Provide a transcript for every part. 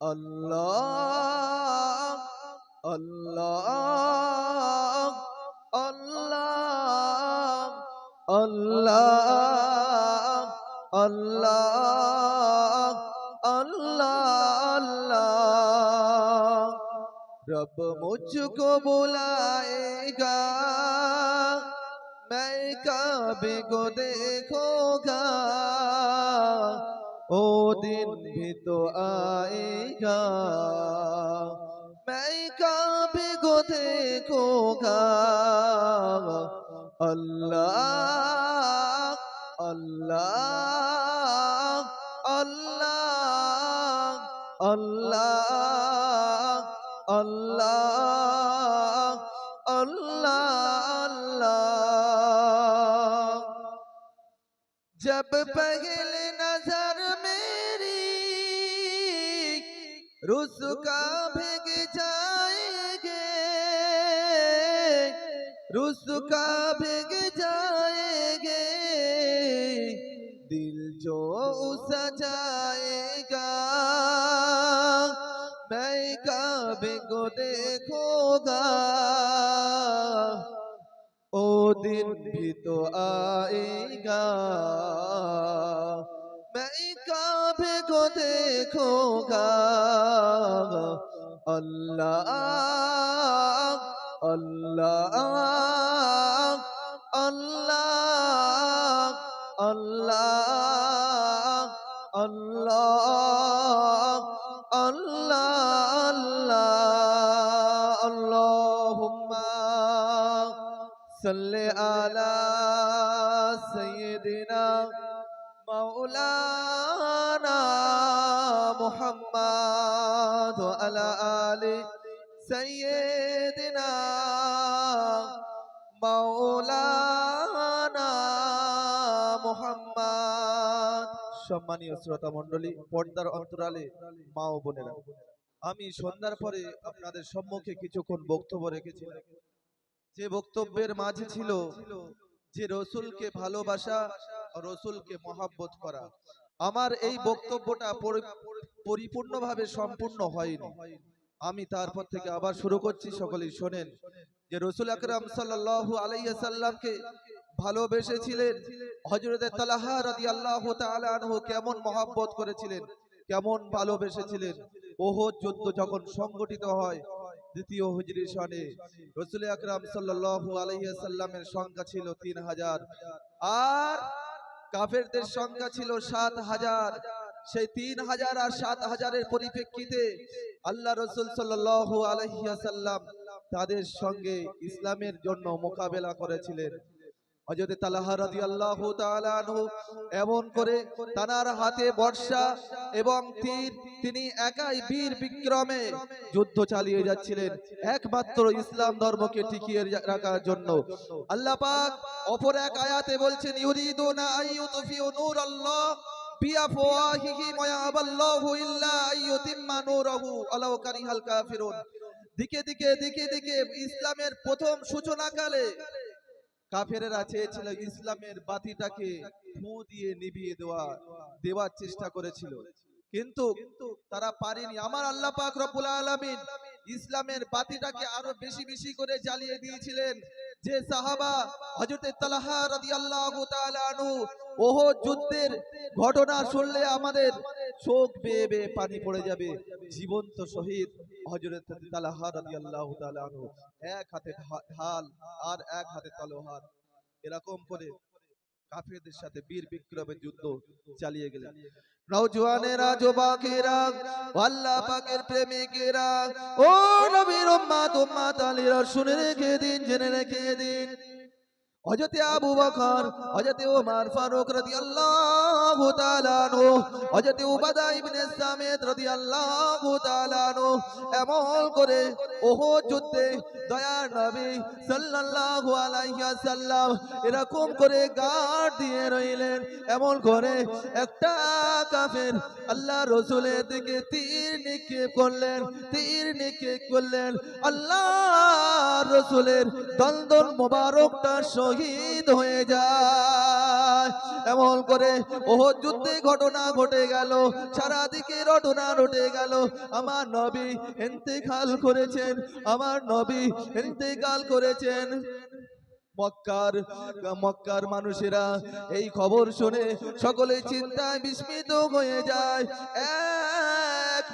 আল্লাহ আল্লাহ আল্লাহ আল্লাহ আল্লাহ अल्लाह रब मुझको बुलाएगा मैं काबे को देखूंगा ओ दिन भी तो आएगा मैं काबे को देखूंगा अल्लाह अल्लाह अल्लाह अल्लाह अल्लाह अल्लाह अल्लाह जब पहले रुसका भीग जाएँगे। रुसका भीग जाएँगे। दिल जो सजाएगा मैं काबे को देखूँगा। ओ दिन भी तो आएगा। দেখো গা। আল্লাহ আল্লাহ আল্লাহ আল্লাহ আল্লাহ আল্লাহ আল্লাহ আল্লাহুম্মা সাল্লি আলা সাইয়্যিদিনা মাওলানা محمد وعلى آل سيدنا مولانا محمد. সম্মানীয় শ্রোতা মণ্ডলী পর্দার অন্তরালে মা ও বোনেরা, আমি সন্ধ্যার পরে আপনাদের সম্মুখে কিছুক্ষণ বক্তব্য রেখেছিলাম। যে বক্তব্যের মাঝে ছিল যে রসুলকে ভালোবাসা, রসুলকে মহাব্বত করা। আমার এই বক্তব্যটা পরি- পরিপূর্ণভাবে সম্পূর্ণ হয়নি। আমি তারপর থেকে আবার শুরু করছি সকলেই শোনেন। যে রসুল আকরাম সাল্লাল্লাহু আলাইহি সাল্লামকে ভালোবেসেছিলেন হযরতে তালহা রাদিয়াল্লাহু তাআলা আনহু কেমন মহব্বত করেছিলেন কেমন ভালোবেসেছিলেন। ওহদ যুদ্ধ যখন সংগঠিত হয় দ্বিতীয় হিজরি সনে রসুল আকরাম সাল্লাল্লাহু আলাইহি সাল্লামের সংখ্যা ছিল তিন হাজার। আর কাফেরদের সংখ্যা ছিল সাত হাজার। সেই তিন হাজার আর সাত হাজারের পরিপ্রেক্ষিতে আল্লাহ রসুল সাল্লাহ আলহিয়া সাল্লাম তাদের সঙ্গে ইসলামের জন্য মোকাবেলা করেছিলেন। হযরত তালহা তাআলা আনহু এমন করে তানার হাতে বর্ষা এবং তীর, তিনি একাই বীর বিক্রমে যুদ্ধ চালিয়ে যাচ্ছিলেন। একমাত্র ইসলাম ধর্মকে টিকিয়ে রাখার জন্য। আল্লাহ পাক অপর এক আয়াতে বলছেন, ইউরিদুনা আইয়ুতফিউ কারিহাল কাফিরুন। দিকে দিকে দিকে দিকে ইসলামের প্রথম সূচনাকালে কাফেরেরা চেয়েছিল ইসলামের বাতিটাকে ফু দিয়ে নিভিয়ে দেওয়া, দেওয়ার চেষ্টা করেছিল। কিন্তু তারা পারেনি। আমার আল্লাহ পাক রব্বুল আলামিন ইসলামের বাতিটাকে আরও বেশি বেশি করে জ্বালিয়ে দিয়েছিলেন। যে সাহাবা হযরতে তালহা রাদিয়াল্লাহু তাআলা আনহু ওহদ যুদ্ধের ঘটনা শুনলে আমাদের চোখ বেয়ে বেয়ে পানি পড়ে যাবে, জীবন্ত শহীদ। যুদ্ধ চালিয়ে গেলেন। নওজওয়ানেরা যুবকেরা আল্লাহ পাকের প্রেমিকেরা, ও শুনে রেখে দিন, জেনে রেখে দিন। হযরতে আবু বকর, হযরতে ওমর ফারুক রাদিয়াল্লাহু তাআলা আনহু, হযরতে উবাদা ইবনে সামিত রাদিয়াল্লাহু তাআলা আনহু, এমন করে ওহদ যুদ্ধে দয়ার নবী সাল্লাল্লাহু আলাইহি ওয়াসাল্লাম এরকম করে গার্ড দিয়ে রইলেন, এমন করে একটা কাফের আল্লাহ রসুলের দিকে তীর নিক্ষেপ করলেন, তীর নিক্ষেপ করলেন আল্লাহ রসুলের দন্দন মোবারকটা শহীদ হয়ে যায়। এমন করে ওহদ যুদ্ধে ঘটনা ঘটে গেল সারা দিকে ঘটনা ঘটে গেল। আমার নবী ইন্তেকাল করেছেন, আমার নবী ইন্তেকাল করেছেন। মক্কার মক্কার মানুষেরা এই খবর শুনে সকলে চিন্তায় বিস্মিত হয়ে যায়।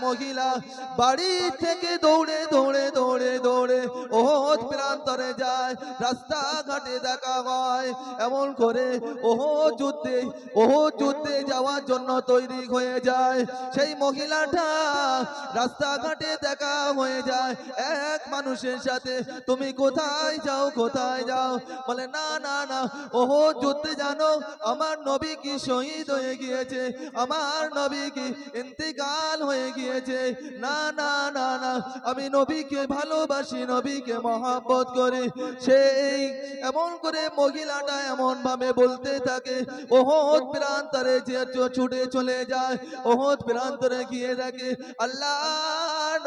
মহিলা বাড়ি থেকে দৌড়ে দৌড়ে দৌড়ে দৌড়ে ওহদ প্রান্তরে যায়। রাস্তাঘাটে দেখা হয়, এমন করে ওহ যুদ্ধে ওহ যুদ্ধে যাওয়ার জন্য তৈরি হয়ে যায়। সেই মহিলাটা রাস্তাঘাটে দেখা হয়ে যায়। এক মানুষের সাথে, তুমি কোথায় যাও কোথায় যাও? বলে, না না না ওহো যুদ্ধে জানো, আমার নবী কি শহীদ হয়ে গিয়েছে? আমার নবী কি ইন্তেকাল হয়ে গিয়েছে? না না না না, আমি নবীকে ভালোবাসি, নবীকে মহাব্বত করি। সেই এমন করে মহিলাটা এমন ভাবে বলতে থাকে। ওহত প্রান্তরে যে ছুটে চলে যায়, ওহত প্রান্তরে গিয়ে থাকে আল্লাহ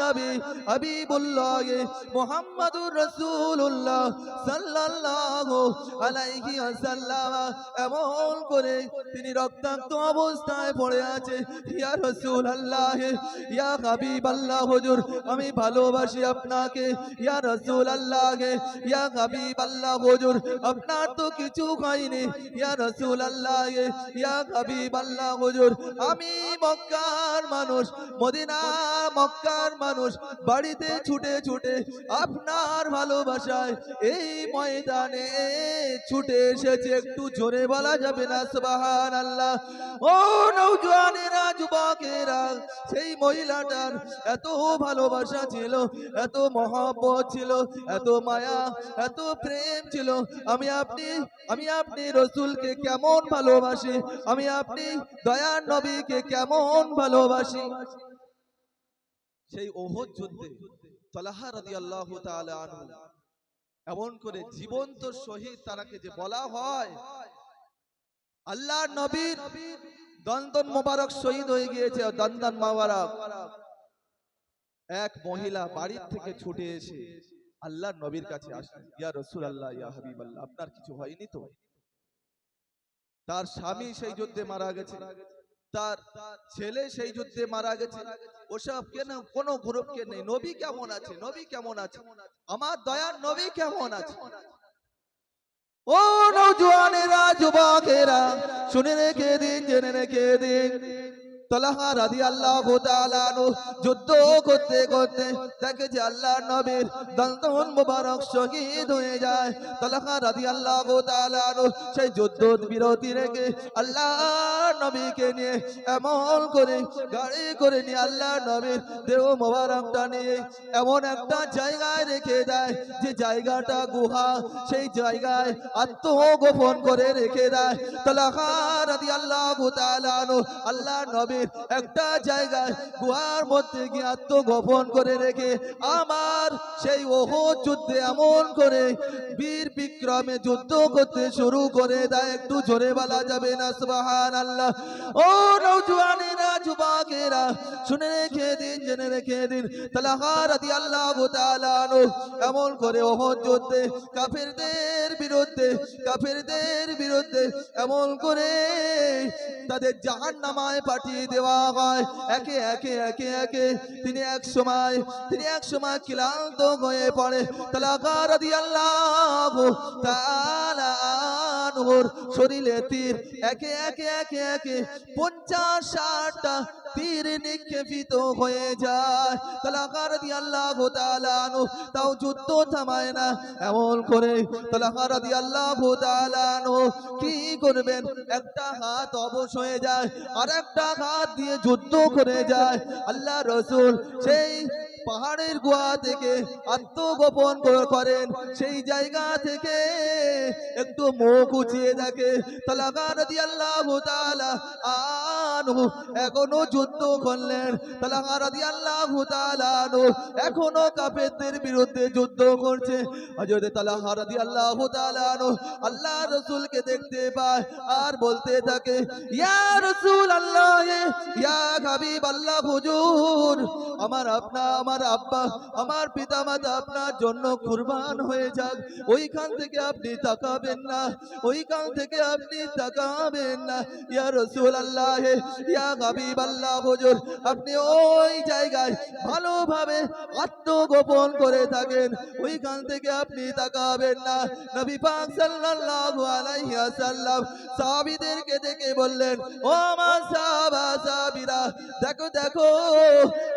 নবী হাবিবুল্লাহ মোহাম্মদুর রাসূলুল্লাহ সাল্লাল্লাহু আলাইহি ওয়াসাল্লাম। এমন করে তিনি রক্তাক্ত অবস্থায় পড়ে আছে। ইয়া রাসূলুল্লাহ, ইয়া হাবিবাল্লাহ, হুজুর, আমি ভালোবাসি আপনাকে। ইয়া রাসূলুল্লাহ, ইয়া হাবিবাল্লাহ, হুজুর, আপনার তো কিছু হয়নি। ইয়া রাসূলুল্লাহ, ইয়া হাবিবাল্লাহ, হুজুর, আমি মক্কার মানুষ, মদিনা মক্কার মানুষ বাড়িতে ছুটে ছুটে আপনার ভালোবাসায় এই ময়দানে ছুটে এসেছে। একটু জোরে বলা যাবে না সুবাহান আল্লাহ ও নৌজওয়ানেরা যুবকেরা, সেই মহিলাটার এত ভালোবাসা ছিল, এত মহব্বত ছিল, এত মায়া, এত প্রেম ছিল। আমি আপনি আমি আপনি রসুলকে কেমন ভালোবাসি? আমি আপনি দয়ার নবীকে কেমন ভালোবাসি? সেই ওহদ যুদ্ধে তলাহা রাদিয়াল্লাহু তাআলা আনহু এমন করে জীবন্ত শহীদ তারাকে যে বলা হয় আল্লাহ নবীর দন্দন মোবারক শহীদ হয়ে গিয়েছে দন্দন মোবারক। এক মহিলা বাড়ির থেকে ছুটে এসে আল্লাহ নবীর কাছে আসলেন ইয়া রসুল আল্লাহ ইয়া হাবিব আল্লাহ আপনার কিছু হয়নি তো? তার স্বামী সেই যুদ্ধে মারা গেছে। তার ছেলে সেই যুদ্ধে মারা গেছে। ওসব কেন? কোনো গ্রুপকে নেই। নবী কেমন আছে? নবী কেমন আছে? আমার দয়ার নবী কেমন আছে? ও নৌজওয়ানেরা যুবকেরা, শুনে রেখে দিন, জেনে রেখে দিন। তলাহা রাদি আল্লাহ যুদ্ধ করতে করতে দেখে যে আল্লাহ নবীর দন্তন মুবারক শহীদ হয়ে যায়। তলাহা রাদি আল্লাহ সেই যুদ্ধ বিরতি রেখে আল্লাহ নবীকে নিয়ে এমন করে, গাড়ি করে নিয়ে আল্লাহ নবীর দেহ মোবারকটা নিয়ে এমন একটা জায়গায় রেখে দেয় যে জায়গাটা গুহা, সেই জায়গায় আত্মগোপন করে রেখে দেয়। তলাহা রাদি আল্লাহ আল্লাহ নবীর একটা জায়গায় গুহার মধ্যে গিয়ে আত্মগোপন করে রেখে আমার সেই ওহ যুদ্ধে এমন করে বীর বিক্রমে যুদ্ধ করতে শুরু করে দেয়। একটু জোরে বলা যাবে না সুবাহান আল্লাহ ও নৌজওয়ানেরা যুবকেরা, শুনে রেখে দিন, জেনে রেখে দিন। তালাহা রাদি আল্লাহ এমন করে ওহ যুদ্ধে, কাফেরদের বিরুদ্ধে কাফেরদের বিরুদ্ধে এমন করে তাদের জাহান নামায় পাঠিয়ে দেওয়া হয়। একে একে একে একে। তিনি এক সময়, তিনি এক সময় ক্লান্ত হয়ে পড়ে। তালাকার আল্লাহ তাআলার শরীরে তীর, একে একে একে একে পঞ্চাশ ষাটটা তীর নিক্ষেপিত হয়ে যায়। তালাকার আল্লাহ তাআলানু তাও যুদ্ধ থামায় না। এমন করে তালাকার আল্লাহ তাআলানু কি করবেন? একটা হাত অবশ হয়ে যায় আর একটা হাত দিয়ে যুদ্ধ করে যায়। আল্লাহ রসুল সেই পাহাড়ের গুহা থেকে আত্মগোপন কর- করেন। সেই জায়গা থেকে একটু মুখ উঁচিয়ে দেখে। আল্লাহ এখনও যুদ্ধ করলেন। আল্লাহ এখনও কাফেরদের বিরুদ্ধে যুদ্ধ করছে। রাদিয়াল্লাহু তাআলা আনহু আল্লাহ রাসূলকে দেখতে পায় আর বলতে থাকে, ইয়া রাসূল আল্লাহ ইয়া আল্লাহ আমার আপনা, আমার আব্বা, আমার পিতা মাতা আপনার জন্য কুরবান হয়ে যাক। ওইখান থেকে আপনি তাকাবেন না, ওইখান থেকে আপনি তাকাবেন না। ইয়া রসুল আল্লাহ ইয়া হাবিব আল্লাহ হুজুর, আপনি ওই জায়গায় ভালোভাবে আত্মগোপন করে থাকেন। ওইখান থেকে আপনি তাকাবেন না। নবী পাক সাল্লাল্লাহু আলাইহি ওয়াসাল্লাম সাহাবীদেরকে ডেকে বললেন, ও আমার সাহাবা, সাহাবীরা, দেখো দেখো,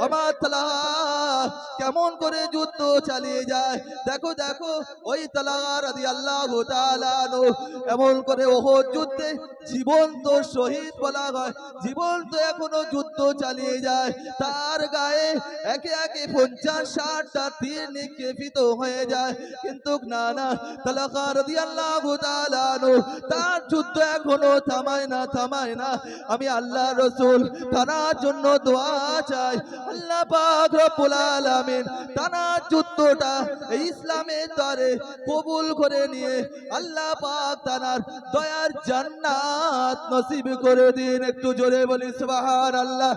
আমার তালাহা কেমন করে যুদ্ধ চালিয়ে যায়? দেখো দেখো, ওই তাআলা এমন করে ওহদ যুদ্ধে শহীদ বলা হয়। এখনও যুদ্ধ চালিয়ে যায়। তার গায়ে একে একে পঞ্চাশ, ষাটটা তীর নিক্ষেপিত হয়ে যায়। কিন্তু না না, তালাকা রাদিয়াল্লাহু তাআলা আনহু তার যুদ্ধ এখনও থামায় না থামায় না। আমি আল্লাহ রসুল, তার জন্য দোয়া চাই। আল্লাহ পাক আলামিন তার যুদ্ধটা ইসলামের দ্বারে কবুল করে নিয়ে আল্লাহ পাক তার দয়ার জান্নাত নসিব করে দিন। একটু জোরে বলি সুবহান আল্লাহ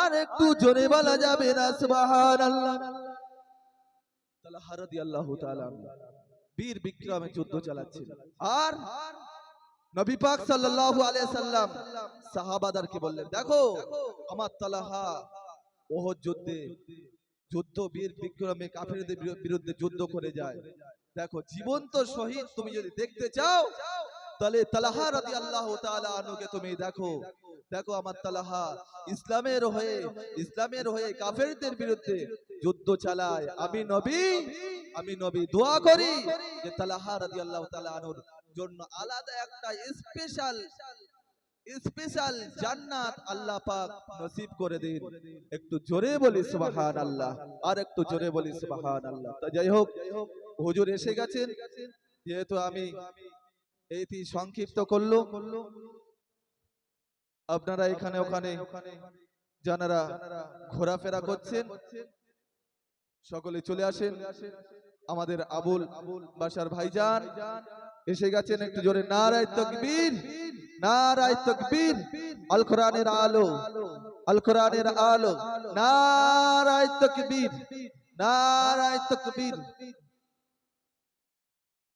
আর একটু জোরে বলা যাবে না সুবহান আল্লাহ বীর বিক্রমে যুদ্ধ চালাচ্ছিল। আর নবী পাক সাল্লাম সাহাবাদারকে বললেন, দেখো, আমার তালাহা ওহদ যুদ্ধে যুদ্ধ বীর বিক্রমে কাফিরদের বিরুদ্ধে যুদ্ধ করে যায়। দেখো, জীবন্ত শহীদ তুমি যদি দেখতে চাও, তাহলে তালাহা রাদিয়াল্লাহু তাআলা আনুকে তুমি দেখো। দেখো আমার তালাহা, ইসলামের হয়ে ইসলামের হয়ে কাফেরদের বিরুদ্ধে যুদ্ধ চালায়। আমি নবী আমি নবী, দোয়া করি যে তালাহা রাদিয়াল্লাহু তাআলা আনুর জন্য আলাদা একটা স্পেশাল স্পেশাল জান্নাত আল্লাহ পাক নসিব করে দিন। একটু জোরে বলি সুবহান আল্লাহ আর একটু জোরে বলি সুবহান আল্লাহ তা যাই হোক হুজুর এসে গেছেন। যেহেতু আমি এইটি সংক্ষিপ্ত করল আপনারা এখানে ওখানে যারা ঘোরাফেরা করছেন সকলে চলে আসেন। আমাদের আবুল বাসার ভাইজান। এসে গেছেন একটু জোরে, নারায় তকবীর নারায় তকবীর, আল কোরআনের আলো, আল কোরআনের আলো, নারায় তকবীর নারায় তকবীর।